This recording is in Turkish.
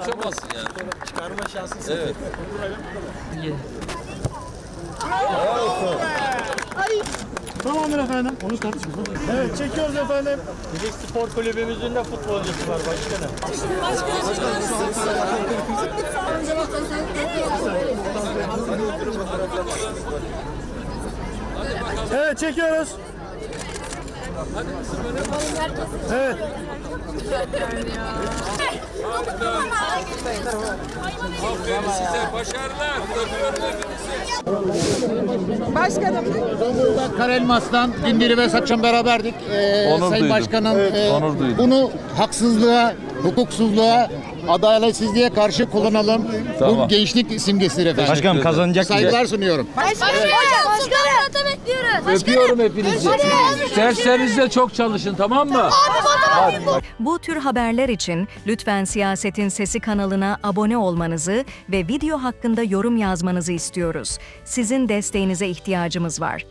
Uçamazsın yani. Çıkarma şansı Evet. Tamamdır efendim. Onu tartışıyoruz. Evet çekiyoruz efendim. Bilik Spor Kulübümüzün de futbolcusu var başkanım. Evet çekiyoruz. Evet. Aferin size. Başarılar. Öpüyorum hepinizi. Başkanım. Karelmas'tan Dindiri ve Saçın beraberdik. Ee, Sayın duydum. Başkanım e, bunu haksızlığa, hukuksuzluğa, adaletsizliğe karşı kullanalım. Tamam. Bu gençlik simgesidir efendim. Başkanım kazanacak Saygılar sunuyorum. Başkanım. Başkanım. bekliyoruz. Öpüyorum hepinizi. Derslerinizde çok çalışın tamam mı? Bu tür haberler için lütfen Siyasetin Sesi kanalına abone olmanızı ve video hakkında yorum yazmanızı istiyoruz. Sizin desteğinize ihtiyacımız var.